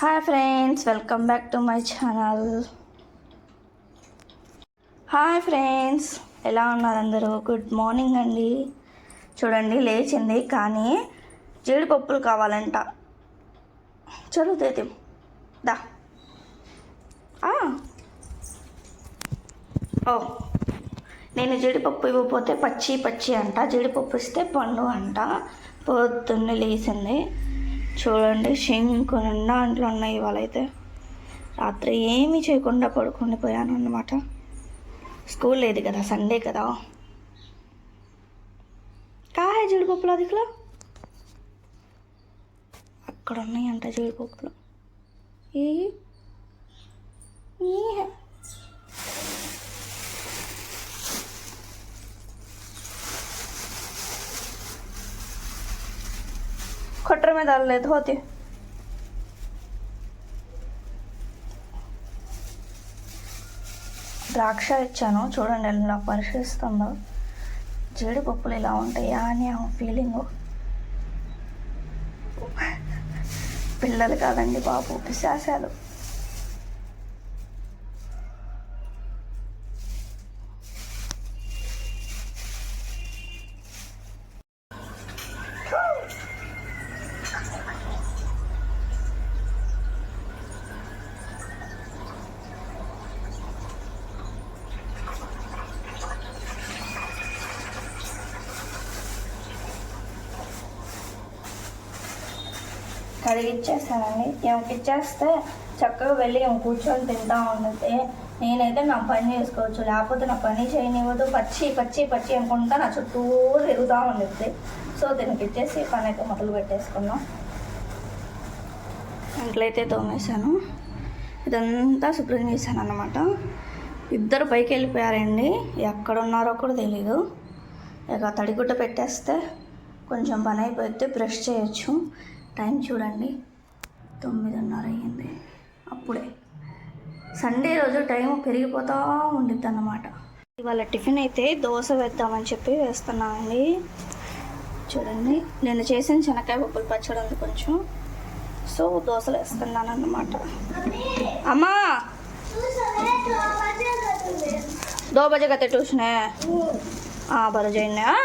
Hi friends welcome back to my channel hi friends ఎలా ఉన్నారు అందరూ? గుడ్ మార్నింగ్ అండి. చూడండి లేచింది కానీ జీడిపప్పులు కావాలంట. చలో తేతి. దా. ఓ. నేను జీడిపప్పు ఇవ్వకపోతే పచ్చి పచ్చి అంట జీడిపప్పు ఇస్తే పండు అంట. పొద్దున్నే లేచింది. చూడండి శంకు నిండా అంట్లు ఉన్నాయి ఇవాళ అయితే రాత్రి ఏమీ చేయకుండా పడుకొని పోయాను అన్నమాట. స్కూల్ లేదు కదా సండే కదా. కాయ జీడిపప్పులు అదికలో? అక్కడ ఉన్నాయంట జీడిపప్పులు ఏ ఏ खटर में डाल लेते होते ద్రాక్ష ఇచ్చాను చూడండి ఎలా పరిశీలిస్తుందో జీడిపప్పులు ఇలా ఉంటాయా అని ఆ ఫీలింగ్ పిల్లలు కాదండి బాబు పిశాసాలు కడిగిచ్చేస్తానండి ఈమెకి ఇచ్చేస్తే చక్కగా వెళ్ళి ఈమె కూర్చొని తింటా ఉంటుంది నేనైతే నా పని చేసుకోవచ్చు. లేకపోతే నా పని చేయనివ్వదు. పచ్చి పచ్చి పచ్చి అనుకుంటా నా చుట్టూ తిరుగుతూ ఉండిద్ది. సో దీనికి ఇచ్చేసి పని అయితే మొదలు పెట్టేసుకున్నాం ఇంట్లయితే తోమేశాను. ఇదంతా శుభ్రం చేశాను అనమాట ఇద్దరు పైకి వెళ్ళిపోయారండి. ఎక్కడున్నారో కూడా తెలీదు. ఇక తడిగుడ్డ పెట్టేస్తే కొంచెం పని అయిపోతే బ్రష్ చేయొచ్చు. టైం చూడండి తొమ్మిదిన్నర అయ్యింది అప్పుడే సండే రోజు టైం పెరిగిపోతూ ఉండిద్ది అన్నమాట ఇవాళ టిఫిన్ అయితే దోశ వేద్దామని చెప్పి వేస్తున్నానండి చూడండి నేను చేసిన శనక్కాయ పప్పులు పచ్చడి ఉంది కొంచెం సో దోశలు వేస్తున్నాను అన్నమాట అమ్మా दो बजे का ट्यूशन है हाँ बरं जाइए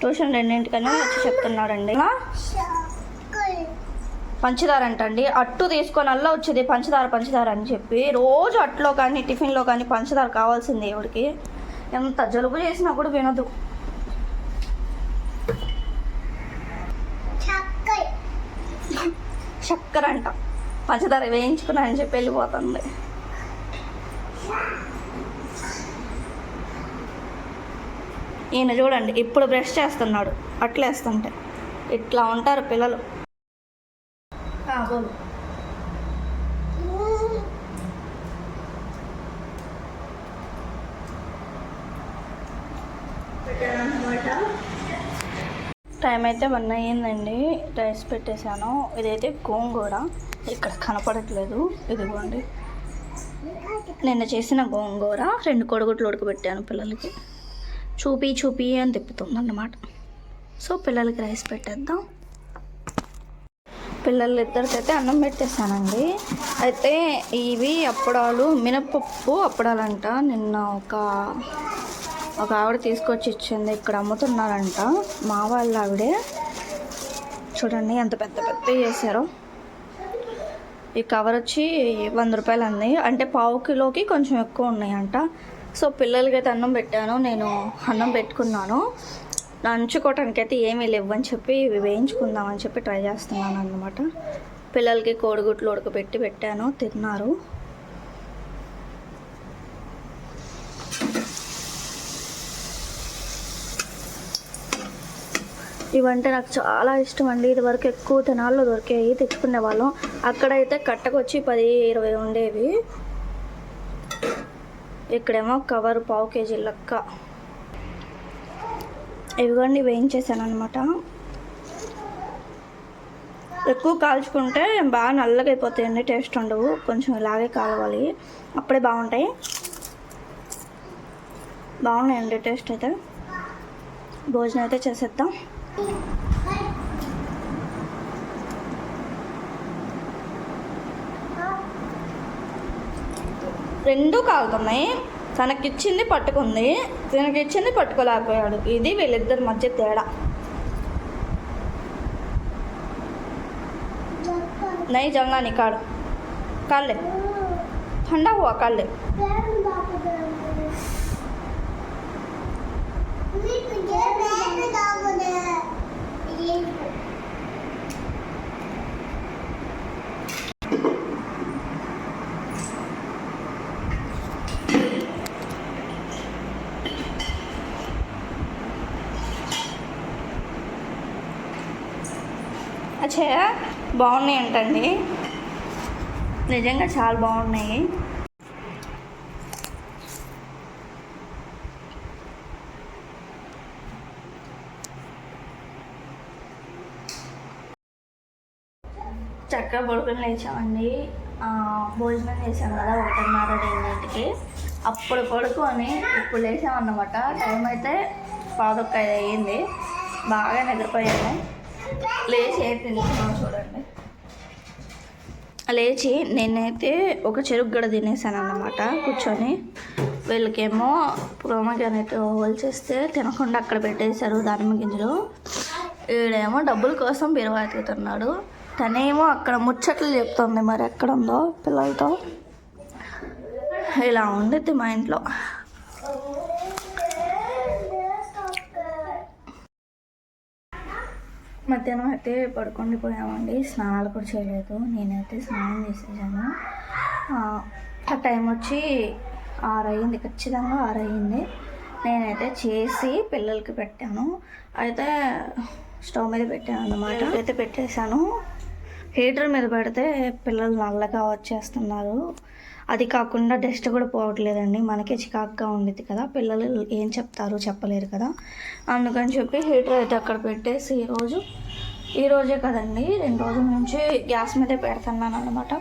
ట్యూషన్ రెండింటికనే వచ్చి చెప్తున్నాడండి? పంచదార అంటండి అట్టు తీసుకొని అల్లా వచ్చేది పంచదార పంచదార అని చెప్పి రోజు అట్లో కానీ టిఫిన్లో కానీ పంచదార కావాల్సింది ఎవడికి ఎంత జలుబు చేసినా కూడా వినదు. చక్కెర అంట పంచదార వేయించుకున్నా అని చెప్పి వెళ్ళిపోతుంది. ఈయన చూడండి ఇప్పుడు బ్రష్ చేస్తున్నాడు. అట్లేస్తుంటే ఇట్లా ఉంటారు పిల్లలు. టైం అయితే వన్ అయ్యిందండి. రైస్ పెట్టేశాను. ఇదైతే గోంగూర. ఇక్కడ కనపడట్లేదు. ఇదిగోండి. నిన్న చేసిన గోంగూర. రెండు కొడుగుట్లు ఉడకబెట్టాను పిల్లలకి. చూపి చూపి అని తిప్పుతుంది అన్నమాట సో పిల్లలకి రైస్ పెట్టేద్దాం. పిల్లలు ఇద్దరికైతే అన్నం పెట్టేస్తానండి అయితే ఇవి అప్పడాలు మినపప్పు అప్పడాలంట. నిన్న ఒక ఒక ఆవిడ తీసుకొచ్చి ఇచ్చింది. ఇక్కడ అమ్ముతున్నారంట. మా వాళ్ళ ఆవిడే. చూడండి ఎంత పెద్ద పెద్ద చేశారో. ఈ కవర్ వచ్చి వంద రూపాయలు అంది. అంటే పావు కిలోకి కొంచెం ఎక్కువ ఉన్నాయంట. సో పిల్లలకి అయితే అన్నం పెట్టాను నేను అన్నం పెట్టుకున్నాను. నంచుకోవటానికి అయితే ఏమీ లేవు అని చెప్పి వేయించుకుందామని చెప్పి ట్రై చేస్తున్నాను అన్నమాట. పిల్లలకి కోడిగుట్లు ఉడకబెట్టి పెట్టాను తిన్నారు. ఇవంటే నాకు చాలా ఇష్టం అండి. ఇది వరకు ఎక్కువ తినాల్లో దొరికాయి తెచ్చుకునే వాళ్ళం. అక్కడైతే కట్టకొచ్చి పది ఇరవై ఉండేవి. ఇక్కడేమో కవర్ పావు కేజీ లెక్క. ఇవిగోండి వేయించేసాను అనమాట ఎక్కువ కాల్చుకుంటే బాగా నల్లగా అయిపోతాయండి టేస్ట్ ఉండవు. కొంచెం ఇలాగే కాలవాలి. అప్పుడే బాగుంటాయి. బాగున్నాయండి టేస్ట్ అయితే. భోజనం అయితే చేసేద్దాం. రెండు కాలుతున్నాయి తనకిచ్చింది పట్టుకుంది తనకిచ్చింది పట్టుకోలేకపోయాడు ఇది వీళ్ళిద్దరి మధ్య తేడా नहीं जलना निकाल कर ले ठंडा हुआ कर ले అచ్చా బాగున్నాయి అంటండి. నిజంగా చాలా బాగున్నాయి. చక్కగా పడుకుని లేచామండి. భోజనం చేసాం కదా ఒకటిన్నర రెండింటికి. అప్పుడు పడుకొని ఇప్పుడు లేచామన్నమాట. టైం అయితే పాదొక్క ఐదు అయ్యింది. బాగా నిద్రపోయాము. లేచి ఏం తింటున్నాం చూడండి. లేచి నేనైతే ఒక చెరుకు గడ తినేసాను అన్నమాట కూర్చొని వీళ్ళకేమో ప్రోమగ్రానైట్ హోల్ చేస్తే తినకుండా అక్కడ పెట్టేశారు దానిమ్మ గింజలు. వీడేమో డబ్బుల కోసం బీరువా ఎత్తుకుతున్నాడు. తనేమో అక్కడ ముచ్చట్లు చెప్తుంది మరి ఎక్కడ ఉందో పిల్లలతో. ఇలా ఉండిద్ది మా ఇంట్లో. మధ్యాహ్నం అయితే పడుకొని పోయామండి. స్నానాలు కూడా చేయలేదు. నేనైతే స్నానం చేసేసాను. ఆ, టైం వచ్చి ఆరు అయింది ఖచ్చితంగా ఆరు అయింది నేనైతే చేసి పిల్లలకి పెట్టాను. అయితే స్టవ్ మీద పెట్టాను అన్నమాట. అయితే పెట్టేశాను. హీటర్ మీద పెడితే పిల్లలు నల్లగా వచ్చేస్తున్నారు. అది కాకుండా డస్ట్ కూడా పోవట్లేదండి. మనకే చికాకుగా ఉండేది కదా. పిల్లలు ఏం చెప్తారు చెప్పలేరు కదా. అందుకని చెప్పి హీటర్ అయితే అక్కడ పెట్టేసి ఈరోజు ఈ రోజే కదండి. రెండు రోజుల నుంచి గ్యాస్ మీదే పెడుతున్నాను అనమాట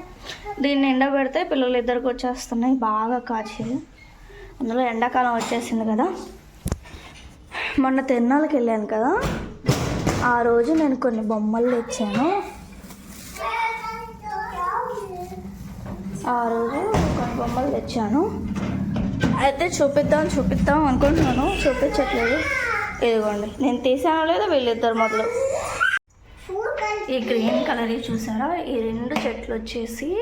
దీన్ని ఎండ పెడితే పిల్లలు ఇద్దరికి వచ్చేస్తున్నాయి. బాగా కాచి అందులో ఎండాకాలం వచ్చేసింది కదా. మొన్న తిరునాళ్ళకి వెళ్ళాను కదా. ఆ రోజు నేను కొన్ని బొమ్మలు తెచ్చాను. ఆ రోజు కొన్ని బొమ్మలు తెచ్చాను. అయితే చూపిద్దాం చూపిద్దాం అనుకుంటున్నాను. చూపించట్లేదు. ఇదిగోండి. నేను తీసానో లేదో వీళ్ళిద్దరు మొదలు. ఈ గ్రీన్ కలర్ చూసారా? ఈ రెండు చెట్లు వచ్చేసి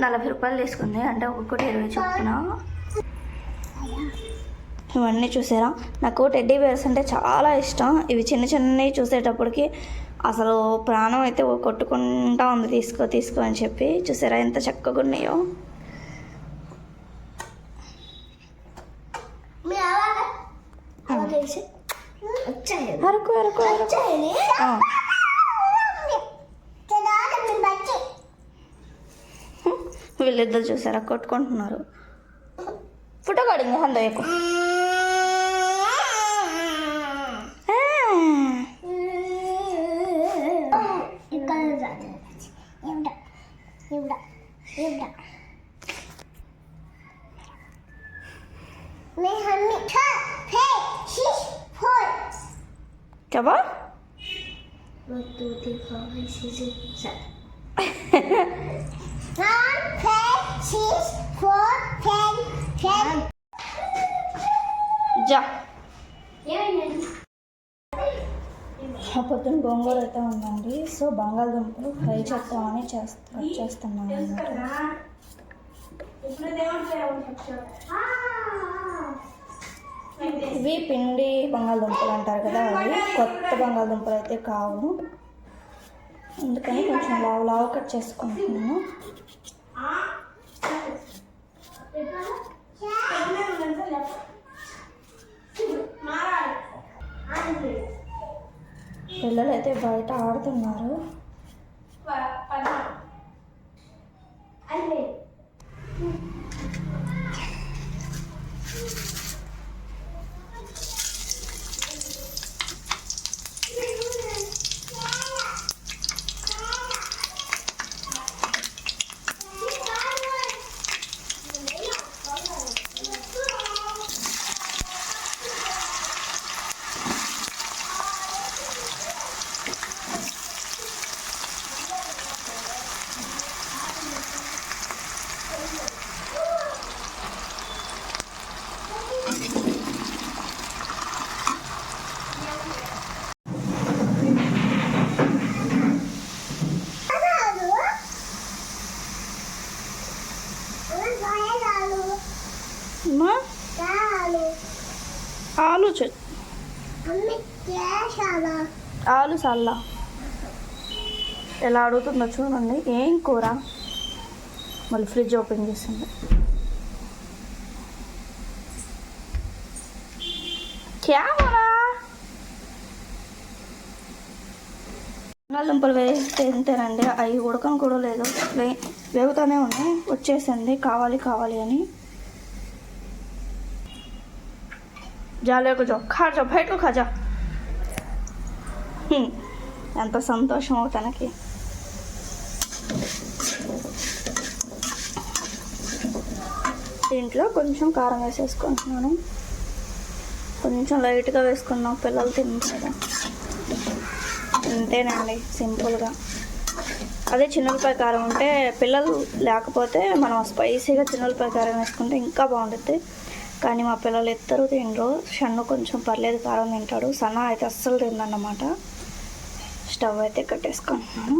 నలభై రూపాయలు తీసుకుంది. అంటే ఒక్కొక్కటి ఇరవై చొప్పున ఇవన్నీ చూసారా? నాకు టెడ్డీ బేర్స్ అంటే చాలా ఇష్టం. ఇవి చిన్న చిన్నవి చూసేటప్పటికి అసలు ప్రాణం అయితే కొట్టుకుంటా ఉంది. తీసుకో తీసుకో అని చెప్పి చూసారా ఎంత చక్కగా ఉన్నాయో? అరకు అరకు అరకు. ఆ, వీళ్ళిద్దరు చూసారా? కొట్టుకుంటున్నారు. ఫోటో కడింది హందయ్యకు చెప్పా జా పొద్దున్న గోంగూర అయితే ఉందండి. సో బంగాళదుంపలు ఫ్రై చేద్దామని చేస్తా చేస్తున్నాను. ఇవి పిండి బంగాళదుంపలు అంటారు కదా అవి. కొత్త బంగాళదుంపలు అయితే కావు. అందుకని కొంచెం లావు లావు కట్ చేసుకుంటున్నాను. పిల్లలు అయితే బయట ఆడుతున్నారు. ఆలు సల్లా. ఎలా అడుగుతుందో చూడండి. ఏం కూర? మళ్ళీ ఫ్రిడ్జ్ ఓపెన్ చేసింది. క్యామరా? బంగాళదుంపలు వేస్తే తింటేనండి అవి ఉడకం కూడా లేదు. వే వేగుతూనే ఉన్నాయి. వచ్చేసింది. కావాలి కావాలి అని. జాలేకు జో. ఖా జో బయటకు ఖాజా. ఎంత సంతోషమో తనకి. దీంట్లో కొంచెం కారం వేసేసుకుంటున్నాను. కొంచెం లైట్గా వేసుకున్నాం పిల్లలు తింటారు అంతేనండి సింపుల్గా. అదే చిన్నపాయ కారం ఉంటే పిల్లలు లేకపోతే మనం స్పైసీగా చిన్నపాయ కారం వేసుకుంటే ఇంకా బాగుంటుంది. కానీ మా పిల్లలు ఇద్దరు తినరు. షన్ను కొంచెం పర్లేదు కారం తింటాడు. సన్న అయితే అస్సలు తిందన్నమాట స్టవ్ అయితే కట్టేసుకుంటున్నాను.